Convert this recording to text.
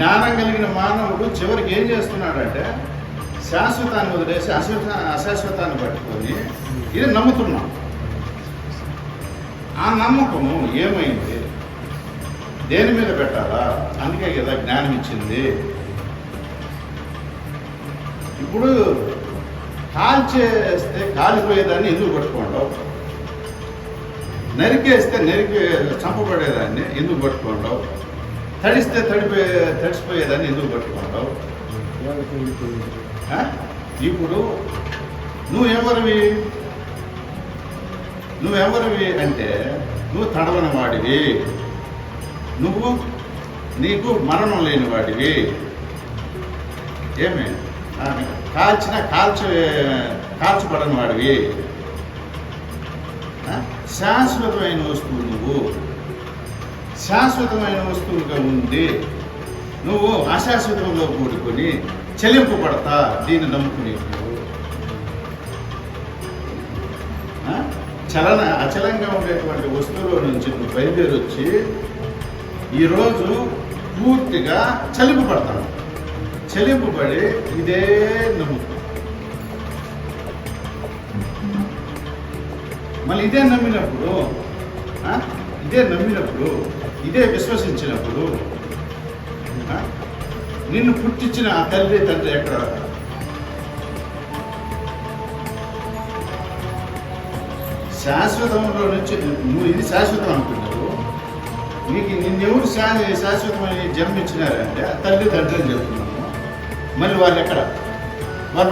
జ్ఞానం కలిగిన మానవుడు చివరికి ఏం చేస్తున్నాడంటే శాశ్వతాన్ని వదిలేసి అశాశ్వత అశాశ్వతాన్ని పట్టుకొని ఇది నమ్ముతున్నాం. ఆ నమ్మకము ఏమైంది? దేని మీద పెట్టాలా? అందుకే కదా జ్ఞానం ఇచ్చింది. ఇప్పుడు కాల్చేస్తే కాలిపోయేదాన్ని ఎందుకు పట్టుకోండావు నరికేస్తే నరికి చంపబడేదాన్ని ఎందుకు పట్టుకోండావు తడిస్తే తడిపోయే తడిసిపోయేదాన్ని ఎందుకు పట్టుకుంటావు ఇప్పుడు నువ్వెవరివి నువ్వెవరివి అంటే నువ్వు తడవని వాడివి నువ్వు నీకు మరణం లేని వాడివి ఏమి కాల్చిన కాల్చ కాల్చబడని వాడివి శాశ్వతమైన వస్తువు నువ్వు శాశ్వతమైన వస్తువుగా ఉంది నువ్వు అశాశ్వతంలో కూడుకొని చెల్లింపబడతా దీన్ని నమ్ముకునేప్పుడు చలన అచలంగా ఉండేటువంటి వస్తువులో నుంచి నువ్వు బయలుదేరొచ్చి ఈరోజు పూర్తిగా చలింపబడతాను చెలింపబడి ఇదే నమ్ముకు మళ్ళీ ఇదే నమ్మినప్పుడు ఇదే నమ్మినప్పుడు ఇదే విశ్వసించినప్పుడు నిన్ను పుట్టించిన ఆ తల్లి తండ్రి ఎక్కడ? శాశ్వతంలో నుంచి నువ్వు ఇది శాశ్వతం అనుకుంటావు నీకు నిన్నెవరు శా శాశ్వతమని జన్మించినారంటే ఆ తల్లి తండ్రి చెప్తున్నాము. మళ్ళీ వాళ్ళు ఎక్కడ? వాళ్ళు